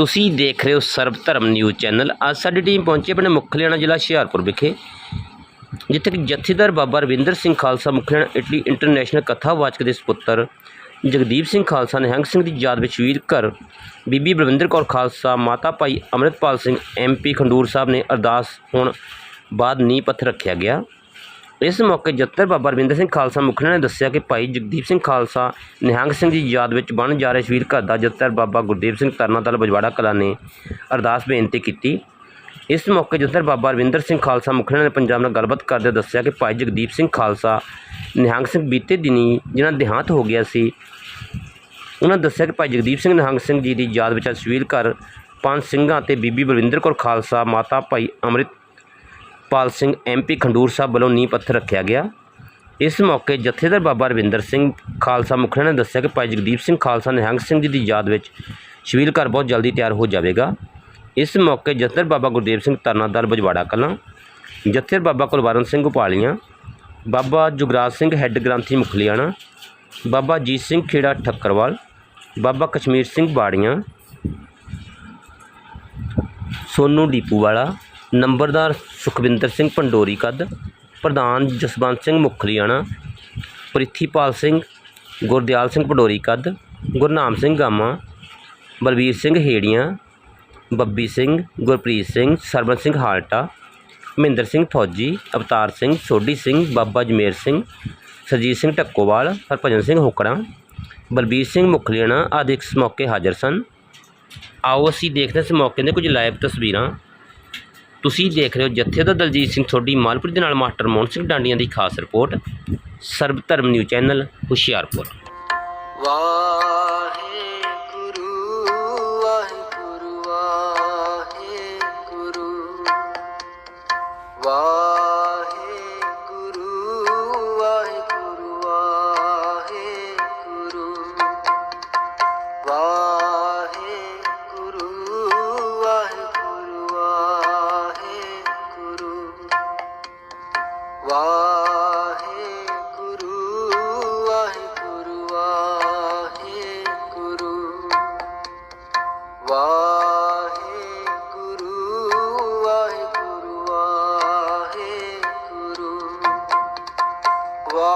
ਤੁਸੀਂ ਦੇਖ ਰਹੇ ਹੋ ਸਰਬ ਧਰਮ ਨਿਊਜ਼ ਚੈਨਲ। ਅੱਜ ਸਾਡੀ ਟੀਮ ਪਹੁੰਚੀ ਆਪਣੇ ਮੁਖਲਿਆਣਾ ਜ਼ਿਲ੍ਹਾ ਹੁਸ਼ਿਆਰਪੁਰ ਵਿਖੇ, ਜਿੱਥੇ ਕਿ ਜਥੇਦਾਰ ਬਾਬਾ ਰਵਿੰਦਰ ਸਿੰਘ ਖਾਲਸਾ ਮੁਖਲਿਆਣਾ ਇਟਲੀ ਇੰਟਰਨੈਸ਼ਨਲ ਕਥਾਵਾਚਕ ਦੇ ਸੁਪੁੱਤਰ ਜਗਦੀਪ ਸਿੰਘ ਖਾਲਸਾ, ਨਿਹੰਗ ਸਿੰਘ ਦੀ ਯਾਦ ਵਿੱਚ ਵੀਰ ਘਰ, ਬੀਬੀ ਬਲਵਿੰਦਰ ਕੌਰ ਖਾਲਸਾ, ਮਾਤਾ ਭਾਈ ਅੰਮ੍ਰਿਤਪਾਲ ਸਿੰਘ ਐਮਪੀ ਖੰਡੂਰ ਸਾਹਿਬ ਨੇ ਅਰਦਾਸ ਹੋਣ ਬਾਅਦ ਨੀਂਹ ਪੱਥਰ ਰੱਖਿਆ ਗਿਆ। ਇਸ ਮੌਕੇ ਜੱਤਰ ਬਾਬਾ ਰਵਿੰਦਰ ਸਿੰਘ ਖਾਲਸਾ ਮੁਖੜਾ ਨੇ ਦੱਸਿਆ ਕਿ ਭਾਈ ਜਗਦੀਪ ਸਿੰਘ ਖਾਲਸਾ, ਨਿਹੰਗ ਸਿੰਘ ਦੀ ਯਾਦ ਵਿੱਚ ਬਣ ਜਾ ਰਹੇ ਸ਼ਵੀਰ ਘਰ ਦਾ ਜੱਤਰ ਬਾਬਾ ਗੁਰਦੇਵ ਸਿੰਘ ਤਰਨਾਤਲ ਬਜਵਾੜਾ ਕਲਾ ਨੇ ਅਰਦਾਸ ਬੇਨਤੀ ਕੀਤੀ। ਇਸ ਮੌਕੇ ਜੱਤਰ ਬਾਬਾ ਰਵਿੰਦਰ ਸਿੰਘ ਖਾਲਸਾ ਮੁਖੜਾ ਨੇ ਪੰਜਾਬ ਨਾਲ ਗੱਲਬਾਤ ਕਰਦੇ ਦੱਸਿਆ ਕਿ ਭਾਈ ਜਗਦੀਪ ਸਿੰਘ ਖਾਲਸਾ, ਨਿਹੰਗ ਸਿੰਘ ਬੀਤੇ ਦਿਨੀ ਜਿਨ੍ਹਾਂ ਦੇਹਾਂਤ ਹੋ ਗਿਆ ਸੀ, ਉਹਨਾਂ ਦੱਸਿਆ ਕਿ ਭਾਈ ਜਗਦੀਪ ਸਿੰਘ ਨਿਹੰਗ ਸਿੰਘ ਜੀ ਦੀ ਯਾਦ ਵਿੱਚ ਅੱਜ ਸ਼ਵੀਰ ਘਰ ਪੰਜ ਸਿੰਘਾਂ ਤੇ ਬੀਬੀ ਬਲਵਿੰਦਰ ਕੌਰ ਖਾਲਸਾ, ਮਾਤਾ ਭਾਈ ਅੰਮ੍ਰਿਤ ਪਾਲ ਸਿੰਘ ਐਮਪੀ ਖੰਡੂਰ ਸਾਹਿਬ ਵੱਲੋਂ ਨੀਂਹ ਪੱਥਰ ਰੱਖਿਆ ਗਿਆ। ਇਸ ਮੌਕੇ ਜਥੇਦਾਰ ਬਾਬਾ ਰਵਿੰਦਰ ਸਿੰਘ ਖਾਲਸਾ ਮੁਖੜਾ ਨੇ ਦੱਸਿਆ ਕਿ ਭਾਈ ਜਗਦੀਪ ਸਿੰਘ ਖਾਲਸਾ ਨਿਹੰਗ ਸਿੰਘ ਜੀ ਦੀ ਯਾਦ ਵਿੱਚ ਸ਼ਬੀਲ ਘਰ ਬਹੁਤ ਜਲਦੀ ਤਿਆਰ ਹੋ ਜਾਵੇਗਾ। ਇਸ ਮੌਕੇ ਜਥੇਦਾਰ ਬਾਬਾ ਗੁਰਦੇਵ ਸਿੰਘ ਤਰਨਾਦਲ ਬਜਵਾੜਾ ਕਲਾਂ, ਜਥੇਦਾਰ ਬਾਬਾ ਕੁਲਵਰਨ ਸਿੰਘ ਉਪਾਲੀਆਂ, ਬਾਬਾ ਜੁਗਰਾਜ ਸਿੰਘ ਹੈੱਡ ਗ੍ਰੰਥੀ ਮੁਖਲੀਆਣਾ, ਬਾਬਾ ਜੀਤ ਸਿੰਘ ਖੇੜਾ ਠੱਕਰਵਾਲ, ਬਾਬਾ ਕਸ਼ਮੀਰ ਸਿੰਘ ਬਾੜੀਆਂ, ਸੋਨੂ ਡੀਪੂ ਵਾਲਾ ਨੰਬਰਦਾਰ ਸੁਖਵਿੰਦਰ ਸਿੰਘ ਪੰਡੋਰੀ ਕੱਦ, ਪ੍ਰਧਾਨ ਜਸਵੰਤ ਸਿੰਘ ਮੁਖਲੀਆਣਾ, ਪ੍ਰਿਥੀਪਾਲ ਸਿੰਘ ਗੁਰਦਿਆਲ ਸਿੰਘ ਪੰਡੋਰੀ ਕੱਦ, ਗੁਰਨਾਮ ਸਿੰਘ ਗਾਮਾ, ਬਲਬੀਰ ਸਿੰਘ ਹੇੜੀਆਂ, ਬੱਬੀ ਸਿੰਘ, ਗੁਰਪ੍ਰੀਤ ਸਿੰਘ ਸਰਬਨ ਸਿੰਘ ਹਾਲਟਾ, ਮਹਿੰਦਰ ਸਿੰਘ ਫੌਜੀ, ਅਵਤਾਰ ਸਿੰਘ ਸੋਢੀ ਸਿੰਘ, ਬਾਬਾ ਜਮੇਰ ਸਿੰਘ, ਸਰਜੀਤ ਸਿੰਘ ਟੱਕੋਵਾਲ ਹਰਭਜਨ ਸਿੰਘ ਹੁਕੜਾ, ਬਲਬੀਰ ਸਿੰਘ ਮੁਖਲੀਆਣਾ ਆਦਿ ਇਸ ਮੌਕੇ ਹਾਜ਼ਰ ਸਨ। ਆਓ ਅਸੀਂ ਦੇਖਦੇ ਹਾਂ ਇਸ ਮੌਕੇ ਦੇ ਕੁਝ ਲਾਈਵ ਤਸਵੀਰਾਂ। ਤੁਸੀਂ ਦੇਖ ਰਹੇ ਹੋ ਜੱਥੇ ਦਾ ਦਲਜੀਤ ਸਿੰਘ ਥੋੜੀ ਮਾਲਪੁਰ ਦੇ ਨਾਲ ਮਾਸਟਰ ਮੋਹਨ ਸਿੰਘ ਡਾਂਡੀਆਂ ਦੀ ਖਾਸ ਰਿਪੋਰਟ ਸਰਬ ਧਰਮ ਨਿਊਜ਼ ਚੈਨਲ ਹੁਸ਼ਿਆਰਪੁਰ। ਵਾਹਿਗੁਰੂ